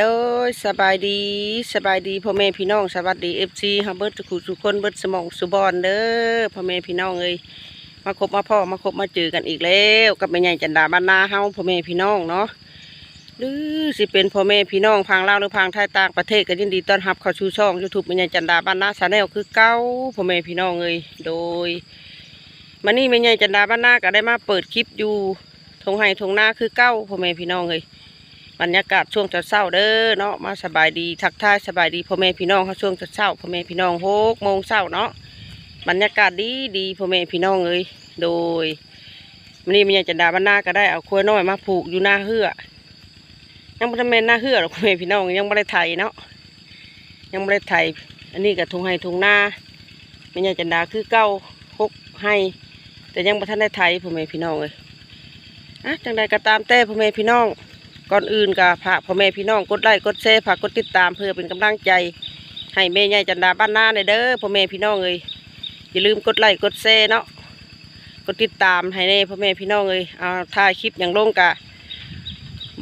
ด้อสบายดีสบายดีพ่อแม่พี่น้องสวัสดีเอฟซีฮับเบิร์ตทุกทุกคนเบิร์ตสมองสุบอนเด้อพ่อแม่พี่น้องเอ้ยมาคบมาพ่อมาคบมาเจอกันอีกแล้วกับแม่ใหญ่จันดาบ้านนาเฮาพ่อแม่พี่น้องเนาะหรือสิเป็นพ่อแม่พี่น้องพังลาวหรือพังไทยต่างประเทศก็ยินดีต้อนรับเข้าชูช่องยูทูบแม่ใหญ่จันดาบ้านนาชาแนลคือเก้าพ่อแม่พี่น้องเอ้ยโดยมานี่แม่ใหญ่จันดาบ้านนาก็ได้มาเปิดคลิปอยู่ทงไห้ทงหน้าคือเก้าพ่อแม่พี่น้องเอ้ย บรรยากาศช่วงเช้าเด้อเนาะมาสบายดีทักทายสบายดีพ่อแม่พี่น้องเขาช่วงเช้าพ่อแม่พี่น้องหกโมงเช้าเนาะบรรยากาศดีดีพ่อแม่พี่น้องเอ้ยโดยวันนี้มันยังจะดาบ้านนาก็ได้เอาครัวน้อยมาผูกอยู่หน้าเฮือยังไม่ได้แม่นหน้าเฮือหรอกพ่อแม่พี่น้องยังไม่ได้ไถเนาะยังไม่ได้ไถอันนี้กับทุงให้ทุงหน้ามันยังจะดาคือเก้าหกให้แต่ยังไม่ทันได้ไถพ่อแม่พี่น้องเลยอะจังใดก็ตามแต่พ่อแม่พี่น้อง ก่อนอื่นก็พากพ่อแม่พี่น้องกดไลค์กดแชร์ฝากกดติดตามเพื่อเป็นกำลังใจ ให้แม่ใหญ่จันดาบ้านนาในเด้อพ่อแม่พี่น้องเอ้ยอย่าลืมกดไลค์กดแชร์เนาะกดติดตามให้แน่พ่อแม่พี่น้องเอ้ยเอาถ่ายคลิปอย่างลงกะ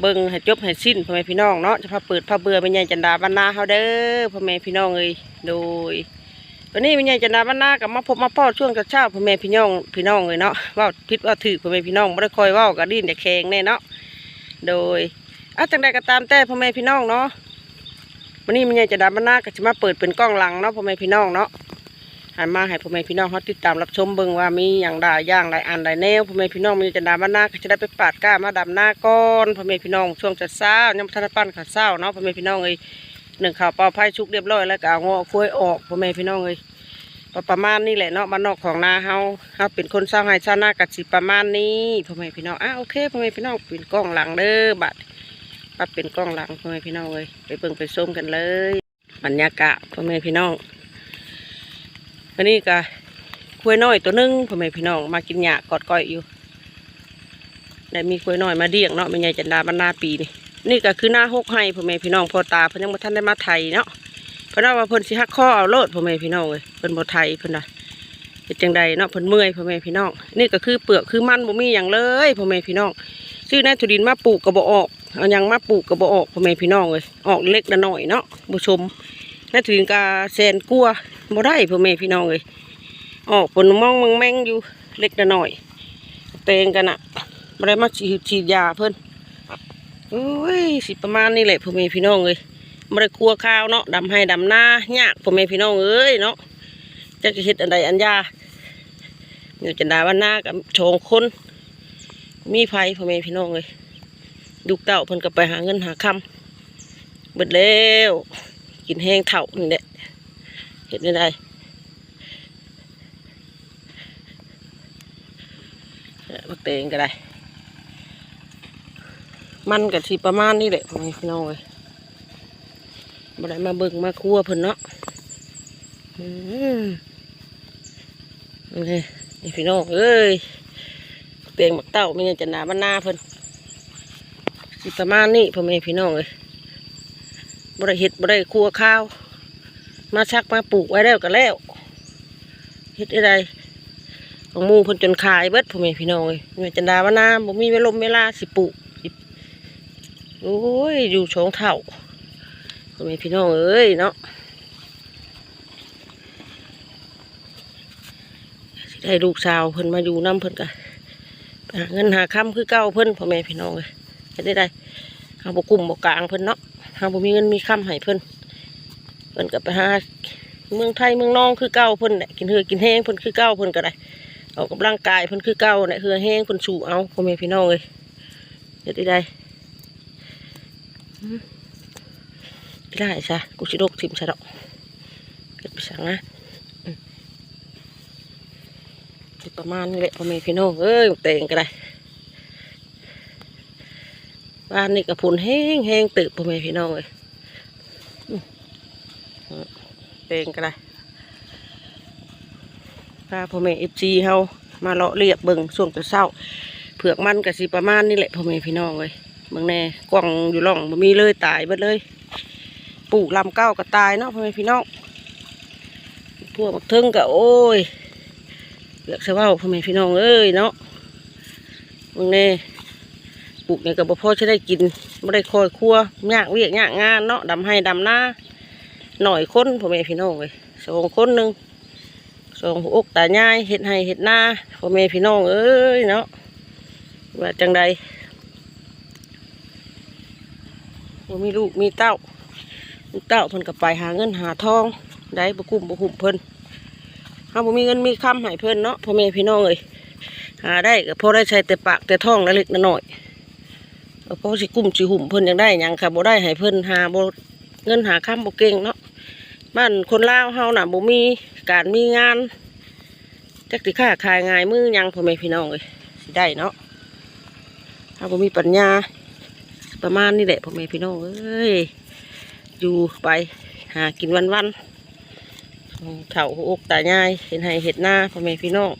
เบิ่งให้จบให้สิ้นพ่อแม่พี่น้องเนาะจะพาเปิดพาเบื่อแม่ใหญ่จันดาบ้านนาเฮาเด้อพ่อแม่พี่น้องเอ้ยโดยวันนี้แม่ใหญ่จันดาบ้านนากับมาพบมาพ่อช่วงเช้าพ่อแม่พี่น้องพี่น้องเลยเนาะว่าพิษว่าถือพ่อแม่พี่น้องไม่ได้คอยว่ากะดิ้นแต่แข็งแน่เนาะ โดยอะจังใดก็ตามแต่พ่อแม่พี่น้องเนาะวันนี้มันยังจะดาบรรณาก็จะมาเปิดเป็นกล้องหลังเนาะพ่อแม่พี่น้องเนาะหันมาให้พ่อแม่พี่น้องเขาติดตามรับชมเบิ่งว่ามีอย่างใดอย่างใดอันใดแนวพ่อแม่พี่น้องมันจะดาบรรณาก็จะได้ไปปาดก้ามาดำหน้าก้อนพ่อแม่พี่น้องช่วงจะเช้ายังทันปั้นขาวเช้าเนาะพ่อแม่พี่น้องเอ้ยหนึ่งข่าวเปล่าไผ่ชุกเรียบร้อยแล้วก็เอางอคุ้ยออกพ่อแม่พี่น้องเอ้ย ประมาณนี้แหละเนาะบ้านนอกของนาเฮาเฮาเป็นคนสร้างให้ชาวนากัสิประมาณนี้พ่อแม่พี่น้องอะโอเคพ่อแม่พี่น้องเป็นกล้องหลังเด้อบัดปับเป็นกล้องหลังพ่อแม่พี่น้องเลยไปเบิ่งไปส้มกันเลยบรรยากาศพ่อแม่พี่น้องวันนี้ก็คุยน้อยตัวหนึงพ่อแม่พี่น้องมากินหญ้ากอดก้อยอยู่ได้มีคุยน้อยมาเดี่ยงเนาะเป็นไงจันดาบรรณาปีนี่นี่ก็คือหน้าหกให้พ่อแม่พี่น้องพอตาเพิ่นยังบ่ทันได้มาไทยเนาะ เพราะว่าเพิ่นสิฮักข้อเอาโลดพ่อแม่พี่น้องเลยเพิ่นบ่ไทยเพิ่นน่ะเป็นจังใดเนาะเพิ่นเมื่อยพ่อแม่พี่น้องนี่ก็คือเปลือกคือมันบ่มีหยังเลยพ่อแม่พี่น้องซื้อในถุดินมาปลูกก็บ่ออกเอายังมาปลูกกระบออกพ่อแม่พี่น้องเลยออกเล็กละหน่อยเนาะผู้ชมนั่นถึงกาแสนกลัวบ่ได้พ่อแม่พี่น้องเลยออกผลมองมังแมงอยู่เล็กละหน่อยเตงกันอะบ่ได้มาฉีดฉีดยาเพิ่นโอ้ยสิประมาณนี้แหละพ่อแม่พี่น้องเลย บ่ได้ครัวข้าวเนาะดำให้ดำหน้ายากพ่อแม่พี่น้องเอ้ยเนาะจะเฮ็ดอันใดอันยาอยู่จันดาวันหน้ากับโชงคน มีไฟพ่อแม่พี่น้องเลยลูเต่าเพิ่นก็ไปหาเงินหาคำเบิดแล้วกินแห้งเถ่านี่แหละเห็นได้ไดบักเตงก็ได้ มันกับทีประมาณนี้แหละพ่อแม่พี่น้องเลย บ่ได้มาเบิ่งมาคั่วเพิ่นเนาะอืมนี่นี่พี่น้องเอ้ยบักเตงบักเต่ามีเงินจะหนาบ้านหน้าเพิ่นสิประมาณนี้พ่อแม่พี่น้องเลยบริเห็ดบริครัวข้าว มาชักมาปลูกไว้แล้วก็แล้วเห็ดอะไรของมูเพิ่นจนขายเบิดพ่อแม่พี่น้องเลยแม่จันดาว่าน้ำบ่มีเวลาเวลาสิปลูกโอ้ยอยู่ชองเท่า พ่อแม่พี่น้องเอ้ยเนาะได้ลูกสาวเพิ่นมาอยู่น้ำเพิ่นก็ไปหาเงินหาคำคือเก้าเพิ่นพ่อแม่พี่น้องเลยเฮ็ดได้ได้เฮาบ่กลุ่มบ่กลางเพิ่นเนาะเฮาบ่มีเงินมีคำให้เพิ่นเพิ่นก็ไปหาเมืองไทยเมืองนองคือเก่าเพิ่นแหละกินเหือกินแห้งเพิ่นคือเก่าเพิ่นก็ได้ออกกำลังกายเพิ่นคือเก่าเนี่ยเหือแห้งเพิ่นสู่เอาพ่อแม่พี่น้องเอ้ยเฮ็ดได้ได้ ไม่ได้ซะกูสิโรคทิ่มซะดอกเฮ็ดไปสั่งนะสิประมาณนี้แหละพ่อแม่พี่น้องเอ้ยเต่งก็ได้บ้านนี่กระพุนแห้งแห้งตึกพ่อแม่พี่น้องเลยเต่งก็ได้พาพ่อแม่เอฟซีเฮามาเลาะเรียบเบิ่งช่วงแต่เช้าเผือกมันก็สิประมาณนี่แหละพ่อแม่พี่น้องเลยเบิ่งแน่กล่องอยู่ร่องบ่มีเลยตายเบิดเลย ปลูกลำเก้าก็ตายเนาะพ่อแม่พี่น้องพวกบักเทิงก็โอ้ยเลือกเสว่าพ่อแม่พี่น้องเอ้ยเนาะเบิ่งแน่ปลูกเนี่ยก็บ่พอจะได้กินบ่ได้คอยครัวยากเวียกยากงานเนาะดำให้ดำหน้าหน่อยคนพ่อแม่พี่น้องเลยสองคนหนึ่งสองหัวอกตายายเฮ็ดให้เฮ็ดหน้าพ่อแม่พี่น้องเอ้ยเนาะว่าจังใดบ่มีลูกมีเต้า ลูกเต้าเพิ่นก็ไปหาเงินหาทองได้บ่กุ้มบ่หุ่มเพิ่นเฮาบ่มีเงินมีคำให้เพิ่นเนาะพ่อแม่พี่น้องเอ้ยหาได้ก็พอได้ใช้แต่ปากแต่ท้องเล็กน้อยพอสิกุ้มสิหุ่มเพิ่นยังได้ยังค่ะบ่ได้ให้เพิ่นหาบ่เงินหาค้ำบ่เก่งเนาะบ้านคนลาวเฮาน่ะบ่มีการมีงานจักสิค้าขายง่ายมือยังพ่อแม่พี่น้องเอ้ยสิได้เนาะถ้าบ่มีปัญญาประมาณนี้แหละพ่อแม่พี่น้องเอ้ย อยู่ไปหากินวันๆเฒ่าหัวอกตายายเห็นให้เห็ดหน้าพ่อแม่พี่น้อง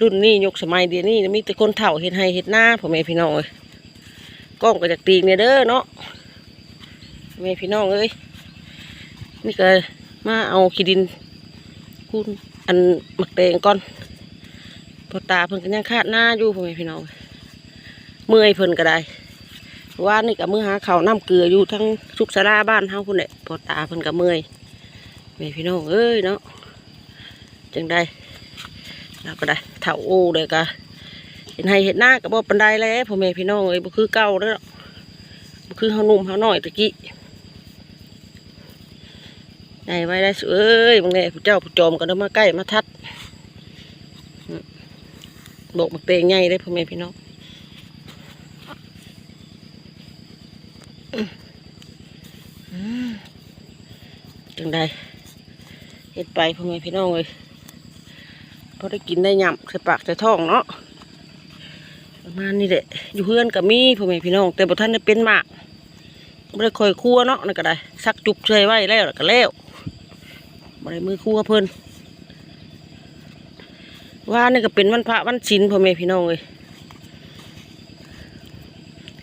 รุ่นนี้ยกสมัยเดียวนี้มีแต่คนเฒ่าเห็นให้เห็ดหน้าพ่อแม่พี่น้องเอ้ยกล้องก็จากตีงเนี่ยเด้อเนาะแม่พี่น้องเอ้ยนี่ก็มาเอาขี้ดินคุณอันหมักแตงก่อนพอตาเพิ่นก็ยังคาดหน้าอยู่พ่อแม่พี่น้องเมื่อยเพิ่นก็ได้ ว่านี่ก็มือหาเขาน้ำเกลืออยู่ทั้งสุกสาราบ้านเฮาพุ่นแหละพอตาเพิ่นก็เมื่อยแม่พี่น้องเอ้ยเนาะจังได้เราก็ได้เท่าโอเลยก็เห็นให้เห็นหน้ากับบ่ปันไดแล้วพ่อแม่พี่น้องเอ้ยบ่คือเก่าแล้วบ่คือเฮาหนุ่มเฮาน้อยตะกี้ไงไว้ได้สุเอ้ยบางแน่ผู้เจ้าผู้จอมก็เดินมาใกล้มาทัดบอกมักเตงใหญ่เลยพ่อแม่พี่น้องอืมอืม จังใดเฮ็ดไปพ่อแม่พี่น้องเอ้ยพอได้กินได้ยำใส่ปากใส่ท้องเนาะประมาณนี้แหละอยู่เพื่อนกับมีพ่อแม่พี่น้อง แต่บ่ท่านได้เป็นหมากบ่ได้คอยครัวเนาะนั่นก็ได้ซักจุกเชยไว้แล้วแล้วก็แล้วบ่ได้มือครัวเพิ่นว่านี่ก็เป็นวันพระวันศีลพ่อแม่พี่น้องเลย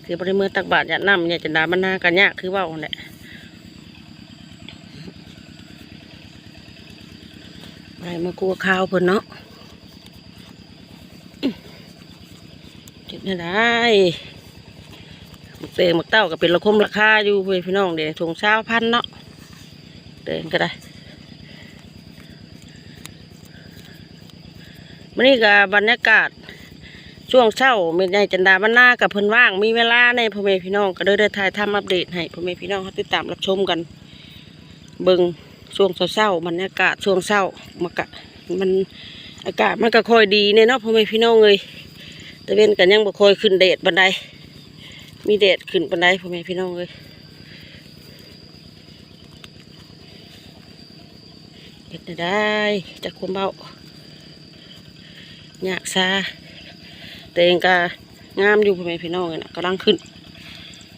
คือบ่ได้มือตักบาตรยาน้ำเนี่ยจะดาบรรณากันยากคือเว่าหั่นแหละบ่ ได้มากลัวข้าวเพิ่นเนาะเจ็ดนี่ได้เตงมักเต้าก็เป็นราคมราคาอยู่เพื่อนพี่น้องเดี๋ยวถุงเช้าพันเนาะเตงก็ได้วันนี้ก็บรรยากาศช่วงเช้าเมียใหญ่จันดาบ้านนากับเพิ่นว่างมีเวลาในพ่อแม่พี่น้องก็เลยได้ถ่ายทำอัปเดตให้พ่อแม่พี่น้องเขาติดตามรับชมกัน เบิ่ง ช่วงเช้าๆบรรยากาศช่วงเช้ามากะมันอากาศมันก็ค่อยดีเนี่ยเนาะพ่อแม่พี่น้องเลยตะเวนกันยังบ่ค่อยขึ้นเดดบันได มีเดดขึ้นบันไดพ่อแม่พี่น้องเลยเห็ดได้จากความเบาอยากซาแต่เองก็งามอยู่พ่อแม่พี่น้องเลยนะกำลังขึ้น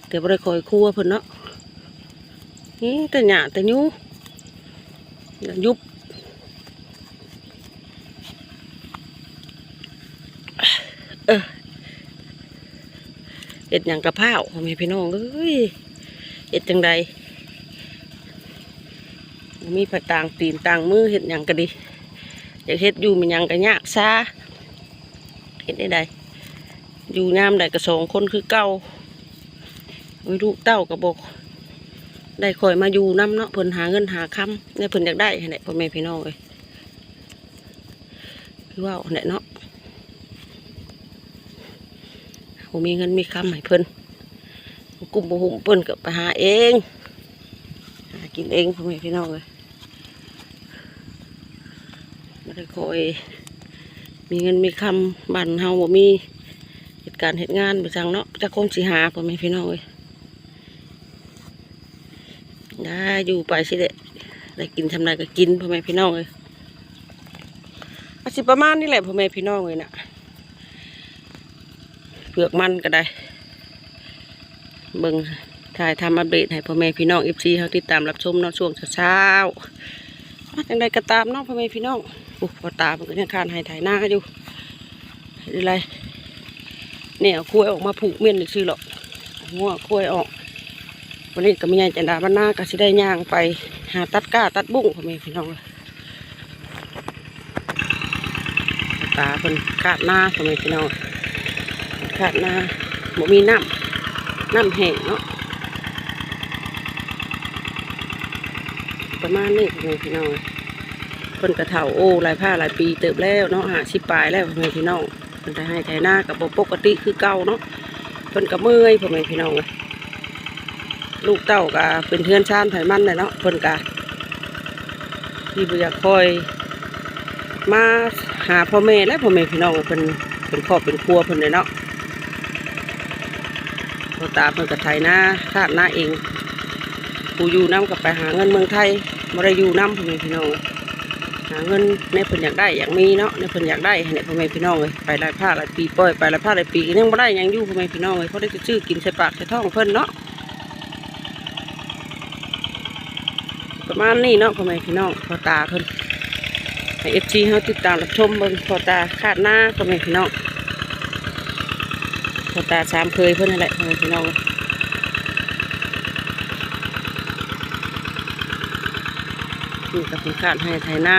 แต่บ่ได้คอยคั่วเพิ่นเนาะนี่แต่หยาแต่ยู ยุบเออเห็ดหยังกระเพราพ่อแม่พี่น้องเอ้ยเห็ดจังใดมีผักต่างตีนต่างมือเห็ดหยังก็ดีอยากเห็ดอยู่มันยังก็ยากซาเห็ดได้ใดอยู่งามได้กระสองคนคือเก่าไม่รู้เต้ากระบอก ได้คอยมาอยู่น้ำเนาะเพิ่นหาเงินหาคำเนี่ยเพิ่นอยากได้ให้แหละพ่อแม่พี่น้องเลยคือว่าเนี่ยเนาะผมมีเงินมีคำให้เพิ่นกลุ่มบุหุมเพิ่นก็ไปหาเองหากินเองพ่อแม่พี่น้องเลยไม่ได้คอยมีเงินมีคำบันเฮาบ่มีเหตุการณ์เหตุงานไปจังเนาะจะคงสิหาพ่อแม่พี่น้องเลยได้ อยู่ไปสิเด็ได้กินทำไรก็กินพ่อแม่พี่น้องเลยอาสิประมาณนี้แหละพ่อแม่พี่น้องเลยน่ะเปลือกมันก็ได้เบิ่งถ่ายทำอัปเดตให้พ่อแม่พี่น้องเอฟซีเขาติดตามรับชมเนาะช่วงเช้าๆจังใดก็ตามเนาะพ่อแม่พี่น้องโอ้พอตามันก็ยังคานให้ถ่ายหน้าอยู่อะไรเนี่ยคุ้ยออกมาผูกเมียนหรือซื้อหรอกเอาหัวคุ้ยออก วันนี้ก็มีงาจันดาบ้านหน้าก็สิได้ย่างไป หาตัดก้าตัดบุ้งพ่อแม่พี่น้องเลยตาเป็นคาดหน้าพ่อแม่พี่น้องขาดหน้าบ่มีน้ำน้ำแห้งเนาะประมาณนี้พ่อแม่พี่น้องเพิ่นกระเถาโอ้หลายผ้าหลายปีเติบแล้วเนาะหาสิปลายแล้วพ่อแม่พี่น้องเพิ่นได้ให้ไถนากับบ่ปกติคือเก่าเนาะเพิ่นก็เมื่อยพ่อแม่พี่น้องเลย ลูกเต้าก็เป็นเพื่อนชานไผมันเลยเนาะเพิ่นก็ที่บ่อยากคอย มาหาพ่อแม่และพ่อแม่พี่น้องเพิ่นเป็นครอบเป็นครัวเพิ่นเลยเนาะพ่อตาเพิ่นก็ไถนาคาดหน้าเองผู้อยู่น้ำกับไปหาเงินเมืองไทยบ่ได้อยู่น้ำพ่อแม่พี่น้องหาเงินในเพิ่นอยากได้อยากมีเนาะในเพิ่นอยากได้ให้พ่อแม่พี่น้องเลยไปหลายผ้าหลายปีปล่อยไปหลายผ้าหลายปียังบ่ได้ยังอยู่พ่อแม่พี่น้องเลยเขาได้จะชื่อกินใส่ปากใส่ท้องเพิ่นเนาะ ประมาณนี้เนาะพ่อแม่พี่น้องพอตาเพิ่นให้เอฟซีเขาติดตามรับชมเบิ่งพอตาคาดหน้าพ่อแม่พี่น้องพอตาสามเคยเพื่นนั่นแหละพ่อแม่พี่น้องนี่ก็เป็นคาดให้ไถนา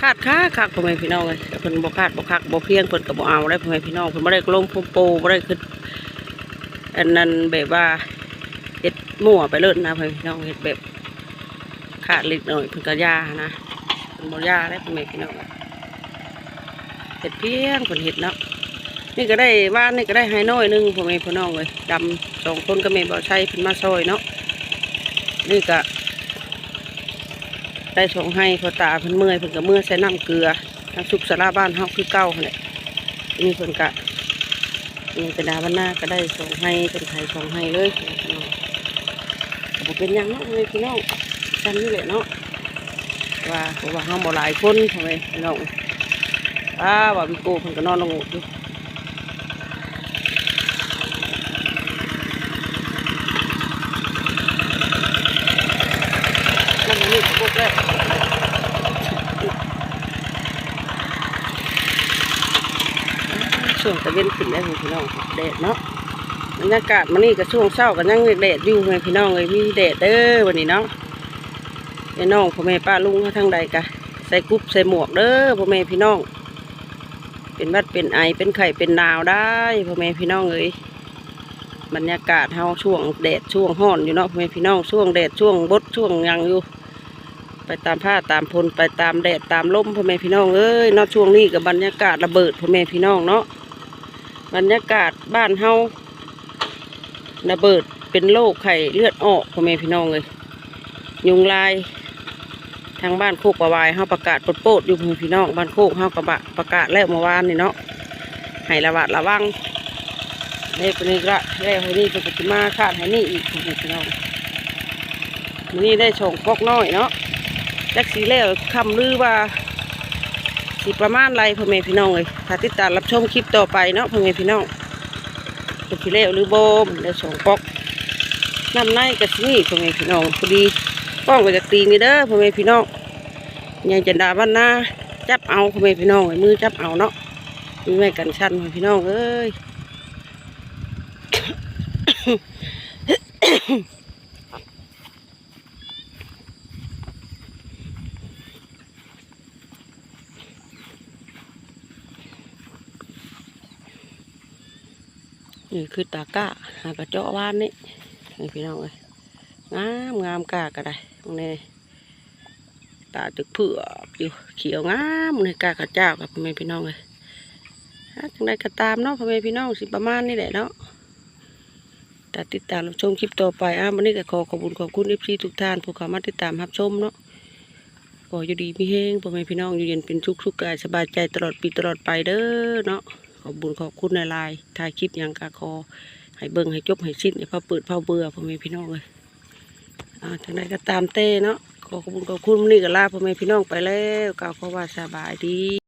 คาดค้าคักพ่อแม่พี่น้องเลยเพิ่นบ่คาดบ่คักบ่เพียงเพิ่นก็บ่เอาได้พ่อแม่พี่น้องเพิ่นบ่ได้ลงโพมโปบ่ได้ขึ้นอันนั้นแบบว่าเฮ็ดมั่วไปเลิศนะพ่อแม่พี่น้องเฮ็ดแบบ ขาดเล็กหน่อยเพิ่นก็ยานะเป็นบอยาได้พ่อแม่พี่น้องเห็ดเพียงผลเห็ดเนาะนี่ก็ได้ว่านนี่ก็ได้ไฮน้อยนึงพ่อแม่พี่น้องเลยดำสองคนก็แม่บ่อใช้เพิ่นมาซอยเนาะนี่ก็ได้สองให้พอตาเพิ่นเมื่อยเพิ่นก็เมื่อยใส่น้ำเกลือน้ำซุปสาราบ้านเฮาคือเก่าแหละนี่เพิ่นก็นี่กระดาวันหน้าก็ได้สองให้เป็นไทยสองให้เลยพี่น้องบ่เป็นยังเนาะพ่อแม่พี่น้อง กันนี่แหละเนาะว่าเพราะว่าห้าบ่หลายคนทำไมน้องอ้าว่าวิโก้เพิ่นก็นอนลงอยู่นั่นนี่พวกแกช่วงตะเวนขึ้นแล้พี่น้องแดดเนาะบรรยากาศมันนี่ก็ช่วงเช้าก็ยังแดดอยู่ไงพี่น้องเลยมีแดดเด้อวันนี้เนาะ ไอ้น้องพ่อแม่ป้าลุงเขาทางใดกะใส่กรุ๊ปใส่หมวกเด้อพ่อแม่พี่น้อง เป็นวัดเป็นไอเป็นไข่เป็นนาวได้พ่อแม่พี่น้องเอ้ยบรรยากาศเฮาช่วงแดดช่วงห้อนอยู่เนาะพ่อแม่พี่น้องช่วงแดดช่วงบดช่วงยังอยู่ ไปตามผ้าตามพลไปตามแดดตามลมพ่อแม่พี่น้องเอ้ยเนาะช่วงนี้กับบรรยากาศระเบิดพ่อแม่พี่น้องเนาะบรรยากาศบ้านเฮาระเบิดเป็นโรคไข้เลือดออกพ่อแม่พี่น้องเลยยุงลาย ทางบ้านโคกประวายเฮาประกาศปดโปดอยู่พี่พี่น้องบ้านโคกเฮากระบะประกาศแล้วเมื่อวานนี่เนาะให้ระวัดระวังเล็กนี้ก็แล้วให้นี่เป็นปฏิมาคาดให้นี่อีกพี่น้องนี้ได้ชงพอกน้อยเนาะจักสีแล้วคำลือว่าสิประมาณไรพ่อแม่พี่น้องเลยถ้าติดตามรับชมคลิปต่อไปเนาะพ่อแม่พี่น้องเป็นสีแล้วหรือโบมได้ชงพอกน้ำในกับนี่พ่อแม่พี่น้องพอดี ป้องก็จะตีนี่เด้อพ่อแม่พี่น้องยังจะด่าบ้านนาจับเอาพ่อแม่พี่น้องไว้มือจับเอาเนาะมีแม่กันชันพ่อแม่พี่น้องเอ้ยนี่คือตาก้าหากระเจาะว่านนี่ให้พี่น้องเลยงามงามกากระไดตรง นี้ตาตึกเผือกอยู่เขียวงามเลยกากระเจ้ากับพ่อแม่พี่น้องเลยจังใดก็ตามเนาะพ่อแม่พี่น้องสิประมาณนี้แหละเนาะแต่ติดตามรับชมคลิปต่อไปอะวันนี้ก็ขอขอบคุณขอบคุณเอฟซีทุกท่านผู้เข้ามาติดตามรับชมเนาะขออยู่ดีมีเฮงพ่อแม่พี่น้องอยู่เย็นเป็นทุกทุกๆกายสบายใจตลอดปีตลอดไปเด้อเนาะขอบคุณขอบคุณในไลน์ถ่ายคลิปยังกาคอให้เบิ่งให้จบให้สิ้นให้พอเปิดพอเบื่อพ่อแม่พี่น้องเลย จาทางใดก็ตามเต้เนาะขอขอบคุณขอบคุณนี่ก็ลาพ่อแม่พี่น้องไปแล้วกล่าวขอว่าสบายดี